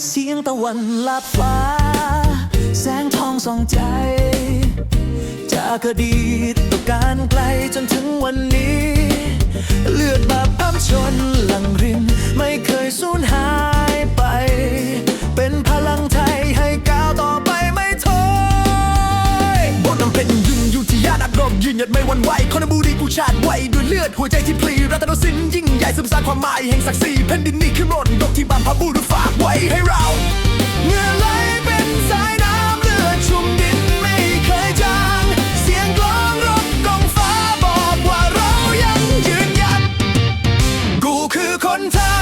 เสียงตะวันลับฟ้า แสงทองส่องใจ จากอดีตต่อการไกลจนถึงวันนี้ เลือดบาปอ้ำชนหลังริน ไม่เคยสูญหายไป เป็นพลังไทยให้ก้าวต่อไปไม่ถอยบทนำเป็นยุงอยู่ที่ยานักรบยืนหยัดไม่หวันไหวคนในบุรีกูชาติไว้ด้วยเลือดหัวใจที่พลีรัตนสินยิ่งใหญ่ซึมซาบความหมายแห่งศักดิ์ศรีแผ่นดินนี้คือรดกที่บรรพบุรุษฝากไว you couldn't tell